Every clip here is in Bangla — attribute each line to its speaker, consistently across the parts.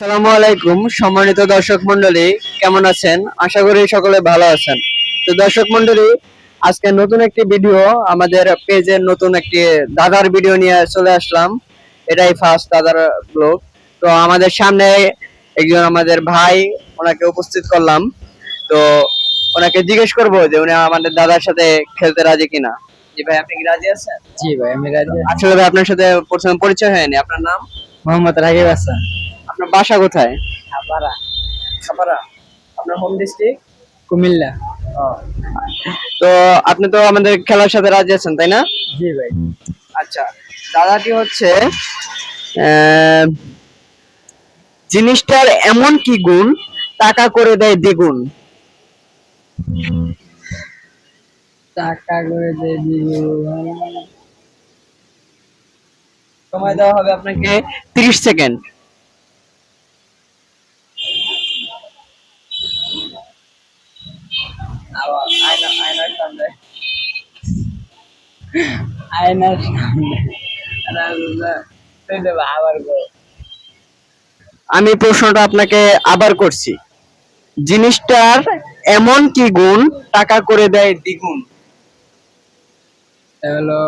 Speaker 1: আসসালামু আলাইকুম সম্মানিত দর্শক মন্ডলী কেমন আছেন? আশা করি সকলে ভালো আছেন। তো দর্শক মন্ডলী আজকে নতুন একটি ভিডিও আমাদের পেজের নতুন একটি দাদার ভিডিও নিয়ে চলে আসলাম। এটাই ফার্স্ট দাদার ব্লগ তো আমাদের সামনে একজন আমাদের ভাই ওনাকে উপস্থিত করলাম। তো ওনাকে জিজ্ঞেস করব যে উনি আমাদের দাদার সাথে খেলতে রাজি কিনা। জি ভাই আপনি কি রাজি আছেন?
Speaker 2: জি ভাই আমি রাজি আছি।
Speaker 1: আসলে ভাই আপনার সাথে প্রথমে পরিচয় হয়নি। আপনার নাম?
Speaker 2: মোহাম্মদ রাগিব হাসান।
Speaker 1: আপনার বাসা কোথায়? আপনার হোম ডিস্ট্রিক্ট
Speaker 2: কুমিল্লা।
Speaker 1: তো আপনি তো আমাদের খেলার সাথে রাজি আছেন তাই না?
Speaker 2: জি ভাই।
Speaker 1: আচ্ছা দাদাটি হচ্ছে জিনিসটার এমন কি গুণ টাকা করে দেয় দ্বিগুণ?
Speaker 2: টাকা করে দিয়ে দিব
Speaker 1: সময় দেওয়া হবে আপনাকে তিরিশ সেকেন্ড।
Speaker 2: আয়নার সামনে আবার
Speaker 1: আমি প্রশ্নটা আপনাকে আবার করছি। জিনিসটার এমন কি গুণ? টাকা করে দেয় দ্বিগুণ।
Speaker 2: হলো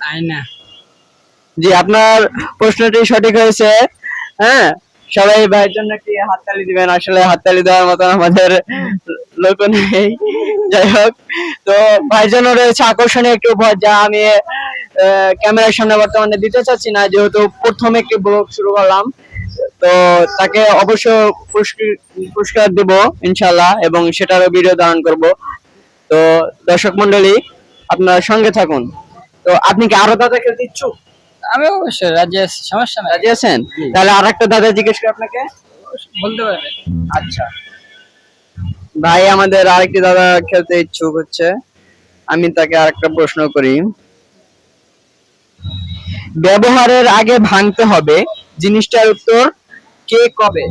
Speaker 2: আয়না।
Speaker 1: জি আপনার প্রশ্নটি সঠিক হয়েছে। হ্যাঁ? সবাই ভাইয়ের জন্য একটি হাততালি দিবেন? আসলে হাততালি দেওয়ার মতন আমাদের লোক নেই। যাই হোক, তো ভাইয়ের জন্য রয়েছে আকর্ষণীয় একটি উপহার যা আমি ক্যামেরার সামনে বর্তমানে দিতে চাচ্ছি না, যেহেতু প্রথম একটি ব্লগ শুরু করলাম। তো তাকে অবশ্য পুরস্কার দেব ইনশাল্লাহ এবং সেটারও ভিডিও ধারণ করব। তো দর্শক মন্ডলী আপনার সঙ্গে থাকুন। তো আপনি কি আরও দাদা খেলতে ইচ্ছুক?
Speaker 2: আমি অবশ্যই রাজি আছি সমস্যা নাই।
Speaker 1: রাজি আছেন? তাহলে আর একটা দাদা জিজ্ঞেস করি আপনাকে?
Speaker 2: বলতে পারবে
Speaker 1: আচ্ছা। ভাই আমাদের আরেকটি দাদা খেলতে ইচ্ছুক হচ্ছে। আমি তাকে আরেকটা প্রশ্ন করি। ব্যবহারের আগে ভাঙতে হবে জিনিসটার উত্তর কে কবে?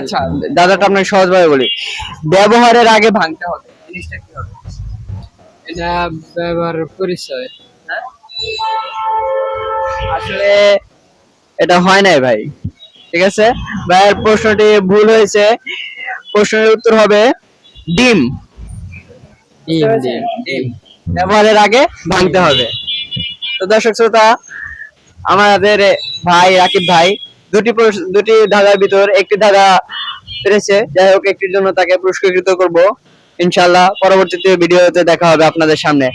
Speaker 1: আচ্ছা দাদাটা আপনাকে সহজভাবে বলি। ব্যবহারের আগে ভাঙতে হবে জিনিসটা কি হবে?
Speaker 2: এটা ব্যবহার পরিচয়।
Speaker 1: আসলে এটা হয় নাই ভাই। ঠিক আছে? ভাইয়ের প্রশ্নটি ভুল হয়েছে। প্রশ্নের উত্তর হবে ডিম।
Speaker 2: ডিম ডিম
Speaker 1: ডিম। ব্যবহারের আগে ভাঙতে হবে। তো দর্শক শ্রোতা আমাদের ভাই রাকিব ভাই দুটি প্রশ্ন- দুটি ধাঁধার ভিতর একটি ধাঁধা পেরেছে। যাই হোক একটির জন্য তাকে পুরস্কৃত করব। ইনশাল্লাহ পরবর্তীতে ভিডিওতে দেখা হবে আপনাদের সামনে।